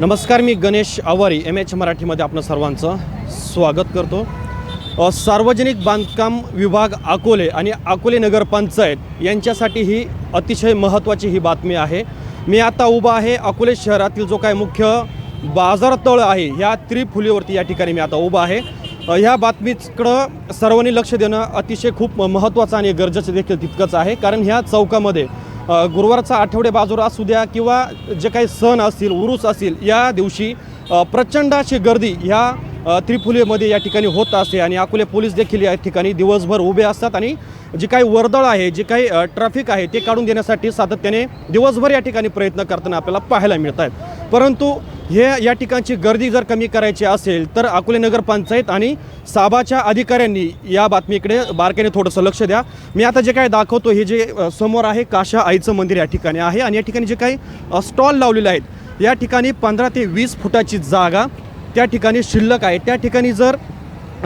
नमस्कार मी Ganesh Awari M H मराठीमध्ये आपलं सर्वांचं स्वागत करतो. सार्वजनिक बांधकाम विभाग अकोले आणि अकोले नगरपंचायत यांच्यासाठी ही अतिशय महत्त्वाची ही बातमी आहे. मी आता उभा आहे अकोले शहरातील जो काय मुख्य बाजारतळ आहे ह्या त्रिफुलीवरती या ठिकाणी मी आता उभा आहे. ह्या बातमीकडं सर्वांनी लक्ष देणं अतिशय खूप महत्त्वाचं आणि गरजेचं देखील तितकंच आहे. कारण ह्या चौकामध्ये गुरुवारचा आठवडे बाजूर असू द्या किंवा जे काही सण असतील उरूस असतील या दिवशी प्रचंड अशी गर्दी ह्या अ, त्रिफुलीमध्ये या ठिकाणी होत असते आणि अकोले पोलीस देखील या ठिकाणी दिवसभर उभे असतात आणि जी काही वर्दळ आहे जी काही ट्रॅफिक आहे ते काढून देण्यासाठी सातत्याने दिवसभर या ठिकाणी प्रयत्न करताना आपल्याला पाहायला मिळत आहेत परंतु हे या ठिकाणची गर्दी जर कमी करायची असेल तर अकोले नगरपंचायत आणि साबाच्या अधिकाऱ्यांनी या बातमीकडे बारकाईने थोडंसं लक्ष द्या. मी आता जे काय दाखवतो हे जे समोर आहे काशा आईचं मंदिर या ठिकाणी आहे आणि या ठिकाणी जे काही स्टॉल लावलेले आहेत या ठिकाणी पंधरा ते वीस फुटाची जागा त्या ठिकाणी शिल्लक आहे. त्या ठिकाणी जर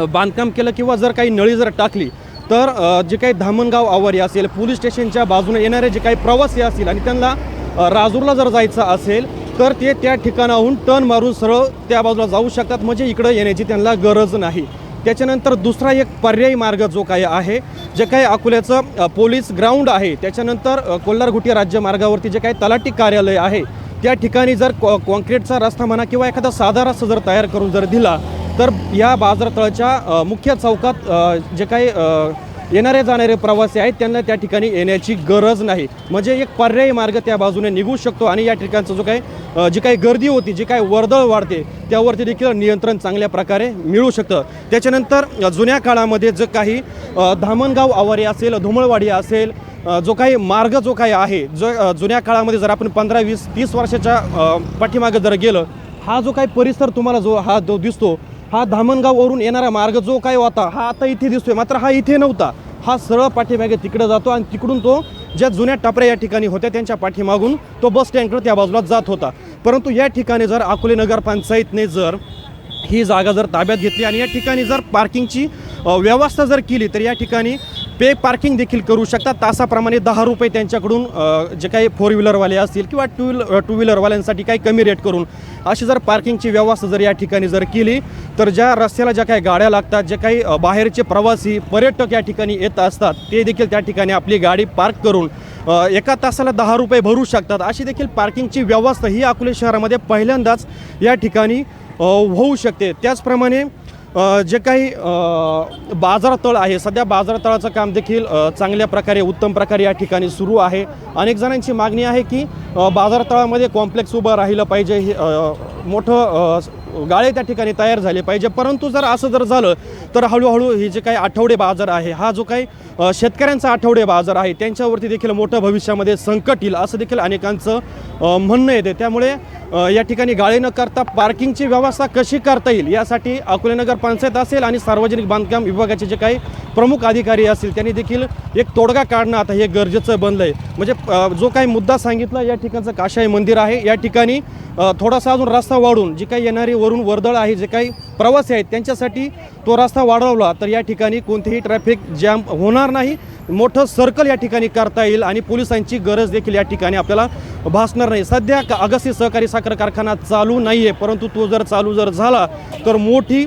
बांधकाम केलं किंवा जर काही नळी जर टाकली तर जे काही धामणगाव आवारी असेल पोलीस स्टेशनच्या बाजूने येणारे जे काही प्रवासी असतील आणि त्यांना राजूरला जर जायचं असेल तर ते त्या ठिकाणाहून टर्न मारून सरळ त्या बाजूला जाऊ शकतात. म्हणजे इकडं येण्याची त्यांना गरज नाही. त्याच्यानंतर दुसरा एक पर्यायी मार्ग जो काय आहे जे काही अकोल्याचं पोलीस ग्राउंड आहे त्याच्यानंतर कोल्हारघुटी राज्य मार्गावरती जे काही तलाठी कार्यालय आहे त्या ठिकाणी जर कॉ कॉन्क्रीटचा रस्ता म्हणा किंवा एखादा साधा रस्ता जर तयार करून जर दिला तर या बाजारतळाच्या मुख्य चौकात जे काही येणारे जाणारे प्रवासी आहेत त्यांना त्या ठिकाणी येण्याची गरज नाही. म्हणजे एक पर्यायी मार्ग त्या बाजूने निघू शकतो आणि या ठिकाणचं जो काही जी काही गर्दी होती जी काही वर्दळ वाढते त्यावरती देखील नियंत्रण चांगल्या प्रकारे मिळू शकतं. त्याच्यानंतर जुन्या काळामध्ये जे काही धामणगाव आवारी असेल धुमळवाडी असेल जो काही मार्ग जो काही आहे जो जुन्या काळामध्ये जर आपण पंधरा वीस तीस वर्षाच्या पाठीमागं पाठीमागे जर गेलं हा जो काही परिसर तुम्हाला जो हा जो दिसतो हा धामणगाववरून येणारा मार्ग जो काय होता हा आता इथे दिसतोय. मात्र हा इथे नव्हता. हा सरळ पाठीमागे तिकडे जातो आणि तिकडून तो ज्या जुन्या टपऱ्या या ठिकाणी होत्या त्यांच्या पाठीमागून तो बस स्टँडकडे त्या बाजूला जात होता. परंतु या ठिकाणी जर अकोले नगरपंचायतने जर ही जागा जर ताब्यात घेतली आणि या ठिकाणी जर पार्किंगची व्यवस्था जर केली तर या ठिकाणी पे पार्किंग देखील करू शकतात. तासाप्रमाणे दहा रुपये त्यांच्याकडून जे काही फोर व्हीलरवाले असतील किंवा टू व्हील टू व्हीलरवाल्यांसाठी काही कमी रेट करून अशी जर पार्किंगची व्यवस्था जर या ठिकाणी जर केली तर ज्या रस्त्याला ज्या काही गाड्या लागतात जे काही बाहेरचे प्रवासी पर्यटक या ठिकाणी येत असतात ते देखील त्या ठिकाणी आपली गाडी पार्क करून एका तासाला दहा रुपये भरू शकतात. अशी देखील पार्किंगची व्यवस्था ही अकोले शहरामध्ये पहिल्यांदाच या ठिकाणी होऊ शकते. त्याचप्रमाणे जे काही बाजारतळ आहे सध्या बाजारतळाचं काम देखील चांगल्या प्रकारे उत्तम प्रकारे या ठिकाणी सुरू आहे. अनेक जणांची मागणी आहे की बाजारतळामध्ये कॉम्प्लेक्स उभं राहिलं पाहिजे हे मोठं गाळे त्या ठिकाणी तयार झाले पाहिजे. परंतु जर असं जर झालं तर हळूहळू हे जे काही आठवडे बाजार आहे हा जो काही शेतकऱ्यांचा आठवडे बाजार आहे त्यांच्यावरती देखील मोठं भविष्यामध्ये संकट येईल असं देखील अनेकांचं म्हणणं येते. त्यामुळे या ठिकाणी गाळे न करता पार्किंगची व्यवस्था कशी करता येईल यासाठी अकोलेनगर पंचायत असेल आणि सार्वजनिक बांधकाम विभागाचे जे काही प्रमुख अधिकारी असतील त्यांनी देखील एक तोडगा काढणं आता हे गरजेचं बनलं आहे म्हणजे जो काही मुद्दा सांगितला या ठिकाणचं काशाई मंदिर आहे. या ठिकाणी थोडासा अजून रस्ता वाढून जी काही येणारी वरून वर्दळ आहे जे काही प्रवासी आहेत त्यांच्यासाठी तो रस्ता वाढवला तर या ठिकाणी कोणतेही ट्रॅफिक जॅम होणार नाही. मोठं सर्कल या ठिकाणी करता येईल आणि पोलिसांची गरज देखील या ठिकाणी आपल्याला भासणार नाही. सध्या का अगस्ती सहकारी साखर कारखाना चालू नाही आहे परंतु तो जर चालू जर झाला तर मोठी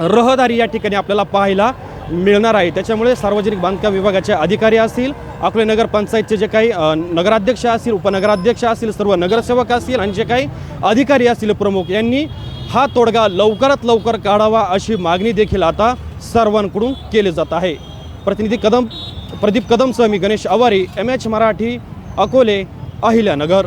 रहदारी या ठिकाणी आपल्याला पाहायला मिळणार आहे. त्याच्यामुळे सार्वजनिक बांधकाम विभागाचे अधिकारी असतील आपले नगरपंचायतचे जे काही नगराध्यक्ष असतील उपनगराध्यक्ष असतील सर्व नगरसेवक असतील आणि जे काही अधिकारी असतील प्रमुख यांनी हा तोडगा लवकरात लवकर काढावा अशी मागणी देखील आता सर्वांकडून केली जात आहे. प्रतिनिधी कदम प्रदीप कदमसह मी गणेश आवारी एम एच मराठी अकोले अहिल्यानगर.